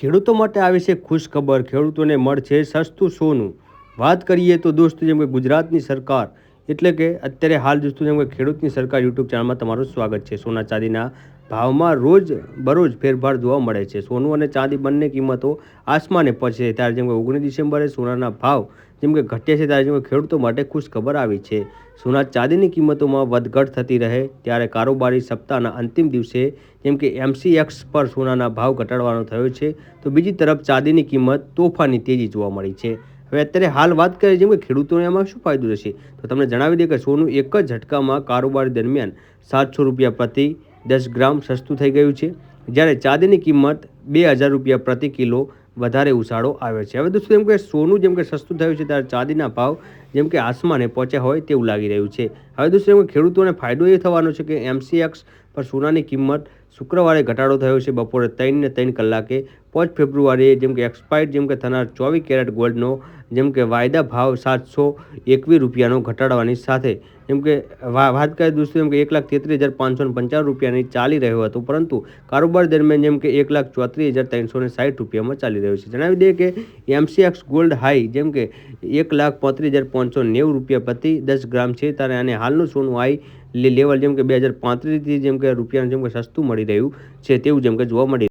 ખેડૂતો માટે આવી છે ખુશખબર. ખેડૂતોને મળશે સસ્તું સોનું. વાત કરીએ તો દોસ્તો, જેમ કે ગુજરાતની સરકાર એટલે કે અત્યારે હાલ દોસ્તો જેમ કે ખેડૂતની સરકાર યુટ્યુબ ચેનલમાં તમારું સ્વાગત છે. સોના ચાંદીના ભાવમાં રોજ બરોજ ફેરફાર જોવા મળે છે. સોનું અને ચાંદી બંને કિંમતો આસમાને પહોંચે છે. ત્યારે જેમ કે ઓગણીસ ડિસેમ્બરે સોનાના ભાવ જેમ કે ઘટ્યા છે, ત્યારે જેમ કે ખેડૂતો માટે ખુશ ખબર આવી છે. સોના ચાંદીની કિંમતોમાં વધઘટ થતી રહે, ત્યારે કારોબારી સપ્તાહના અંતિમ દિવસે જેમ કે એમસીએક્સ પર સોનાના ભાવ ઘટાડવાનો થયો છે, તો બીજી તરફ ચાંદીની કિંમત તોફાની તેજી જોવા મળી છે. હવે અત્યારે હાલ વાત કરીએ જેમ કે ખેડૂતોને એમાં શું ફાયદો રહેશે તો તમને જણાવી દઈએ કે સોનું એક જ ઝટકામાં કારોબાર દરમિયાન સાતસો રૂપિયા પ્રતિ દસ ગ્રામ સસ્તું થઈ ગયું છે. જ્યારે ચાંદીની કિંમત બે હજાર રૂપિયા પ્રતિ કિલો વધારે ઉછાળો આવ્યો છે. હવે દોસ્તો, જેમ કે સોનું જેમ કે સસ્તું થયું છે, ત્યારે ચાંદીના ભાવ જેમ કે આસમાને પહોંચ્યા હોય તેવું લાગી રહ્યું છે. હવે દોસ્તો એમ ખેડૂતોને ફાયદો એ થવાનો છે કે એમસીએક્સ પર સોનાની કિંમત શુક્રવારે ઘટાડો થયો છે. બપોરે ત્રણ ને ત્રણ કલાકે પાંચ ફેબ્રુઆરીએ જેમ કે એક્સપાયર્ડ જેમ કે થનાર ચોવીસ કેરેટ ગોલ્ડનો જેમ કે વાયદા ભાવ સાતસો એકવીસ રૂપિયાનો ઘટાડવાની સાથે જેમ કે વાત કરીએ દોસ્તો જેમ કે એક લાખ તેત્રીસ હજાર પાંચસો પંચાવન રૂપિયાની ચાલી રહ્યો હતો. પરંતુ કારોબાર દરમિયાન જેમ કે એક લાખ ચોત્રીસ હજાર ત્રણસો ને સાઠ રૂપિયામાં ચાલી રહ્યો છે. જણાવી દઈએ કે એમસીએક્સ ગોલ્ડ હાઈ જેમ કે એક લાખ પાંત્રીસ હજાર પાંચસો નેવું રૂપિયા પ્રતિ દસ ગ્રામ છે. ત્યારે આને હાલનું સોનું હાઈ લેવલ જેમ કે બે હજાર પાંત્રીસથી જેમ કે રૂપિયાનું જેમ કે સસ્તું મળી રહ્યું છે, તેવું જેમ કે જોવા મળી